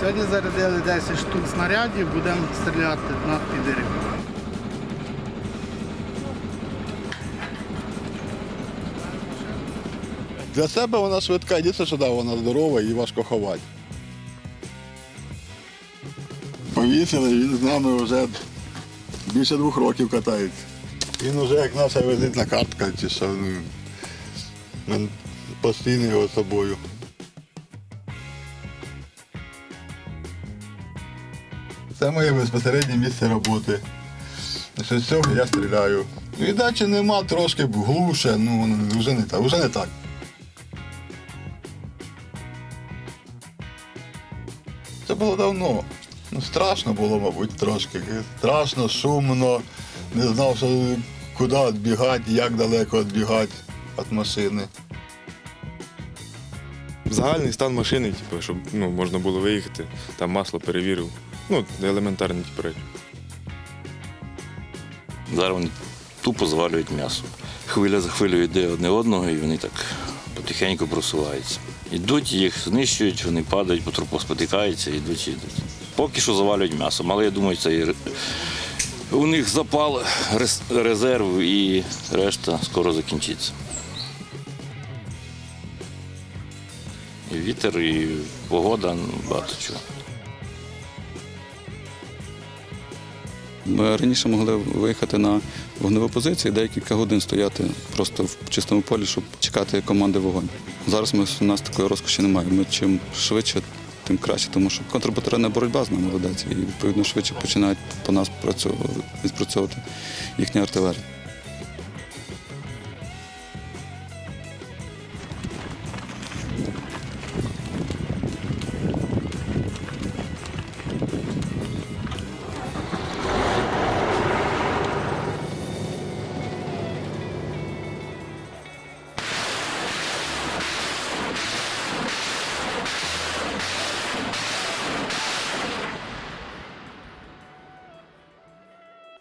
Сьогодні зарядили 10 штук снарядів, будемо стріляти над підерів. Для себе вона швидка, дійсно сюди вона здорова і важко ховати. Повісили, він з нами вже більше двох років катається. Він вже як наша візитна картка, чи що. Ну, ми постійно його собою. Це моє безпосереднє місце роботи. З цього я стріляю. Віддачі нема, трошки глуше, ну вже не так, вже не так. Це було давно. Ну, страшно було, мабуть, трошки. Страшно, шумно. Не знав, що куди відбігати, як далеко відбігати від машини. Загальний стан машини, типу, щоб ну, можна було виїхати, там масло перевірив. Ну, елементарні типу, речі. Зараз вони тупо звалюють м'ясо. Хвиля за хвилею йде одне одного, і вони так потихеньку просуваються. Йдуть, їх знищують, вони падають, потроху спотикаються, йдуть, йдуть. Поки що завалюють м'ясо. Але я думаю, це і у них запал, резерв і решта скоро закінчиться. І вітер, і погода, ну, багато чого. Ми раніше могли виїхати на вогневу позицію, декілька годин стояти просто в чистому полі, щоб чекати команди вогонь. Зараз ми, у нас такої розкоші немає. Ми чим швидше, тим краще, тому що контрбатарейна боротьба з нами ведеться, і відповідно швидше починають по нас відпрацьовувати їхня артилерія.